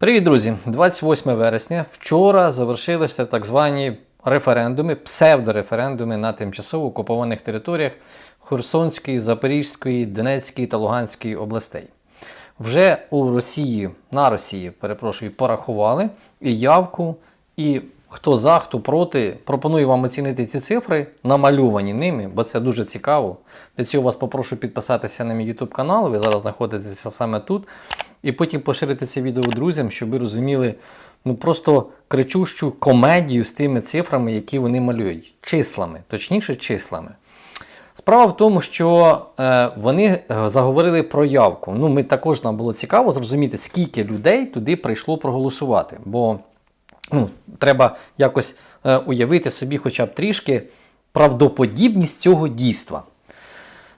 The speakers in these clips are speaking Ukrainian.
Привіт, друзі! 28 вересня. Вчора завершилися так звані референдуми, псевдореферендуми на тимчасово окупованих територіях Херсонської, Запорізької, Донецької та Луганської областей. Вже у Росії, на Росії, перепрошую, порахували і явку, і хто за, хто проти. Пропоную вам оцінити ці цифри, намальовані ними, бо це дуже цікаво. Для цього вас попрошу підписатися на мій YouTube канал. Ви зараз знаходитеся саме тут. І потім поширити це відео друзям, щоб ви розуміли ну просто кричущу комедію з тими цифрами, які вони малюють. Числами, точніше, числами. Справа в тому, що е, вони е, заговорили про явку. Ну, ми також нам було цікаво зрозуміти, скільки людей туди прийшло проголосувати. Бо ну, треба якось е, уявити собі хоча б трішки правдоподібність цього дійства.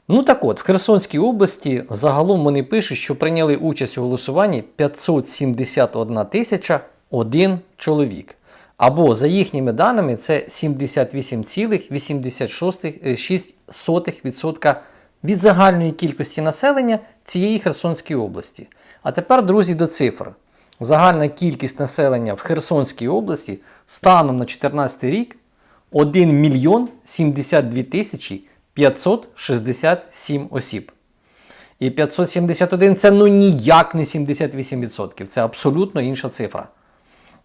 Ну так от, в Херсонській області загалом вони пишуть, що прийняли участь у голосуванні 571 тисяча один чоловік. Або, за їхніми даними, це 78,86% від загальної кількості населення цієї Херсонської області. А тепер, друзі, до цифр. Загальна кількість населення в Херсонській області станом на 2014 рік 1 мільйон 72 тисячі 567 осіб. І 571 це ну ніяк не 78%. Це абсолютно інша цифра.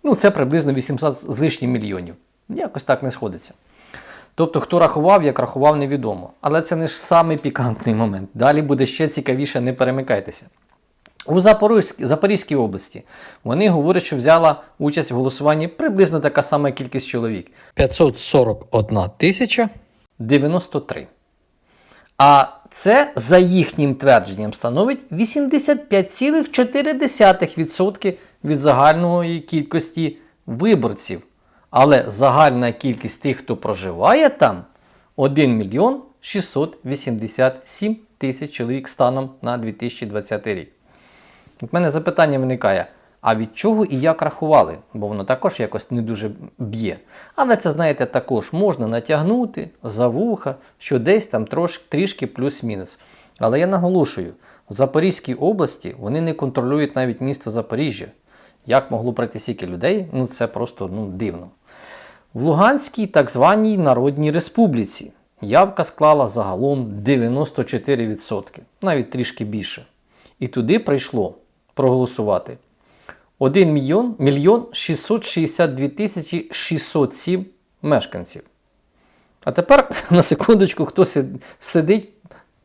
Ну, це приблизно 800 з лишнім мільйонів. Якось так не сходиться. Тобто, хто рахував, як рахував, невідомо. Але це не ж самий пікантний момент. Далі буде ще цікавіше, не перемикайтеся. У Запорізькій, області вони говорять, що взяла участь в голосуванні приблизно така сама кількість чоловік 541 тисяча 93. А це, за їхнім твердженням, становить 85,4% від загальної кількості виборців. Але загальна кількість тих, хто проживає там, 1 мільйон 687 тисяч чоловік станом на 2020 рік. У мене запитання виникає: а від чого і як рахували? Бо воно також якось не дуже б'є. Але це, знаєте, також можна натягнути за вуха, що десь там трош, трішки плюс-мінус. Але я наголошую, в Запорізькій області вони не контролюють навіть місто Запоріжжя. Як могло пройти стільки людей? Ну це просто ну, дивно. В Луганській так званій Народній Республіці явка склала загалом 94%, навіть трішки більше. І туди прийшло проголосувати 1 мільйон, мільйон 662 тисячі 607 мешканців. А тепер, на секундочку, хто сидить,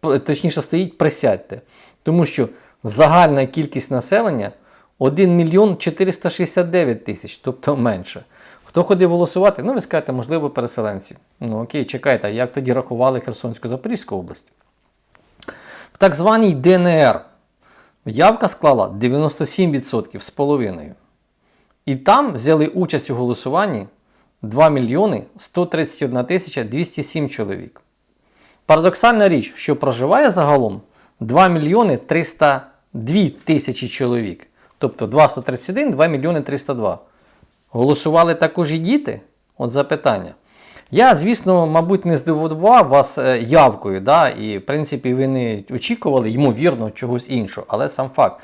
точніше стоїть, присядьте. Тому що загальна кількість населення 1 мільйон 469 тисяч, тобто менше. Хто ходив голосувати? Ну, ви скажете, можливо, переселенці. Ну окей, чекайте, як тоді рахували Херсонську Запорізьку область? В так званій ДНР явка склала 97% з половиною. І там взяли участь у голосуванні 2 мільйони 131 тисяча 207 чоловік. Парадоксальна річ, що проживає загалом 2 мільйони 302 тисячі чоловік. Тобто 231, 2 мільйони 302. Голосували також і діти? От запитання. Я, звісно, мабуть, не здивував вас е, явкою, да? і, в принципі, ви не очікували, ймовірно, чогось іншого. Але сам факт.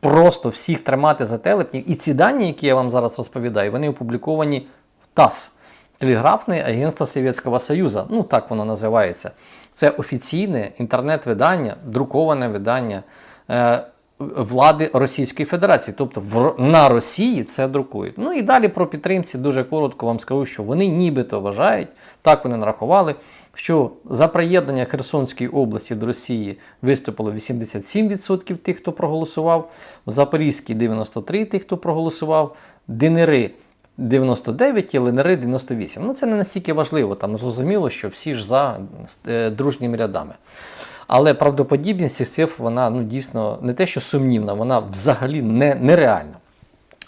Просто всіх тримати за телепнів. І ці дані, які я вам зараз розповідаю, вони опубліковані в ТАСС, Телеграфне агентство Совєтського Союзу. Ну, так воно називається. Це офіційне інтернет-видання, друковане видання. Е, влади Російської Федерації. Тобто в, на Росії це друкують. Ну і далі про підтримці дуже коротко вам скажу, що вони нібито вважають, так вони нарахували, що за приєднання Херсонської області до Росії виступило 87% тих, хто проголосував, в Запорізькій 93% тих, хто проголосував, ДНРи 99 і ЛНР 98. Ну це не настільки важливо, там зрозуміло, що всі ж за е, дружніми рядами. Але правдоподібність цих цифр вона ну, дійсно не те, що сумнівна, вона взагалі не, нереальна.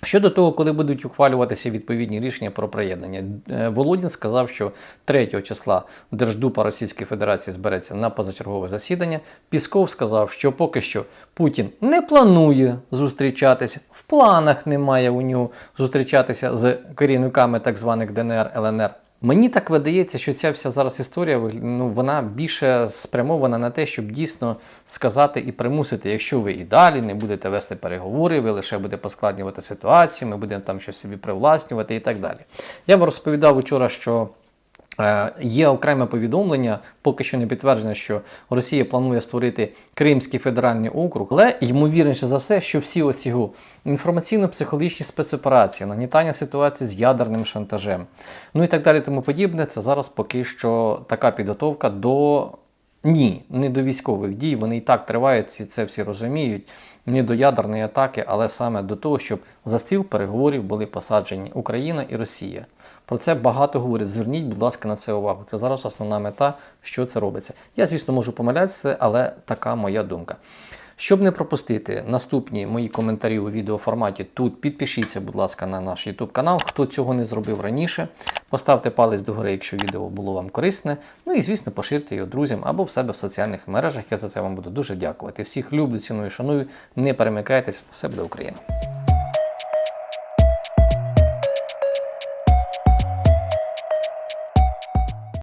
Щодо того, коли будуть ухвалюватися відповідні рішення про приєднання, е, Володін сказав, що 3 числа Держдупа Російської Федерації збереться на позачергове засідання. Пісков сказав, що поки що Путін не планує зустрічатися, в планах немає у нього зустрічатися з керівниками так званих ДНР ЛНР. Мені так видається, що ця вся зараз історія ну, вона більше спрямована на те, щоб дійсно сказати і примусити, якщо ви і далі не будете вести переговори, ви лише будете поскладнювати ситуацію, ми будемо там щось собі привласнювати і так далі. Я вам розповідав вчора, що Є окреме повідомлення, поки що не підтверджено, що Росія планує створити Кримський федеральний округ, але ймовірніше за все, що всі оці інформаційно-психологічні спецоперації, нагнітання ситуації з ядерним шантажем, ну і так далі, тому подібне, це зараз поки що така підготовка до ні, не до військових дій. Вони і так тривають, і це всі розуміють. Не до ядерної атаки, але саме до того, щоб за стіл переговорів були посаджені Україна і Росія. Про це багато говорять. Зверніть, будь ласка, на це увагу. Це зараз основна мета, що це робиться. Я, звісно, можу помилятися, але така моя думка. Щоб не пропустити наступні мої коментарі у відеоформаті, тут підпишіться, будь ласка, на наш YouTube канал. Хто цього не зробив раніше, поставте палець догори, якщо відео було вам корисне. Ну і, звісно, поширте його друзям або в себе в соціальних мережах. Я за це вам буду дуже дякувати. Всіх люблю, ціную, шаную. Не перемикайтесь, все буде Україна.